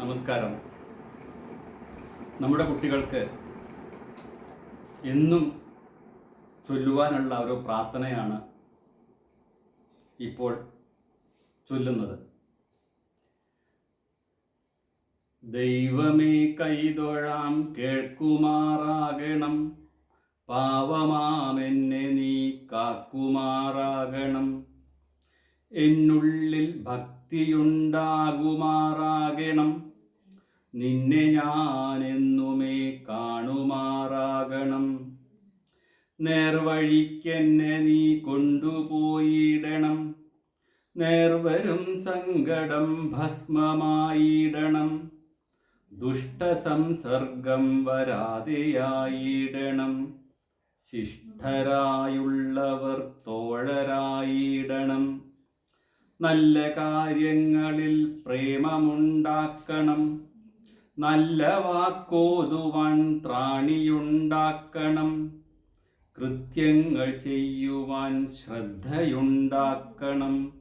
നമസ്കാരം. നമ്മുടെ കുട്ടികൾക്ക് എന്നും ചൊല്ലുവാനുള്ള ഒരു പ്രാർത്ഥനയാണ് ഇപ്പോൾ ചൊല്ലുന്നത്. ദൈവമേ കൈതൊഴാം കേൾക്കുമാറാകണം. പാവമാമെന്നെ നീ കാക്കുമാറാകണം. എന്നുള്ളിൽ ഭക്തിയുണ്ടാകുമാറാകണം. നിന്നെ ഞാൻ എന്നുമേ കാണുമാറാകണം. നേർവഴിക്കെന്നെ നീ കൊണ്ടുപോയിടണം. നേർവരും സങ്കടം ഭസ്മമായിടണം. ദുഷ്ടസംസർഗം വരാതെയായിടണം. ശിഷ്ടരായുള്ളവർ തോഴരായിടണം. നല്ല കാര്യങ്ങളിൽ പ്രേമമുണ്ടാക്കണം. നല്ല വാക്കോതുവാൻ ത്രാണിയുണ്ടാക്കണം. കൃത്യങ്ങൾ ചെയ്യുവാൻ ശ്രദ്ധയുണ്ടാക്കണം.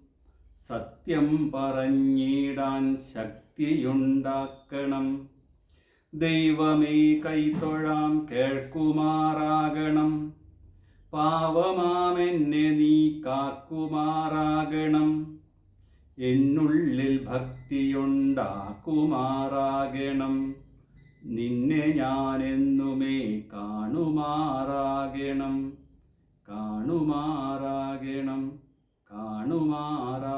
സത്യം പറഞ്ഞിടാൻ ശക്തിയുണ്ടാക്കണം. ദൈവമേ കൈത്തൊഴാം കേൾക്കുമാറാകണം. പാവമാമെന്നെ നീ കാക്കുമാറാകണം. എന്നുള്ളിൽ ഭക്തിയുണ്ടാക്കുമാറാകണം നിന്നെ ഞാനെന്നുമേ കാണുമാറാകണം. കാണുമാറാകണം. കാണുമാറാകണം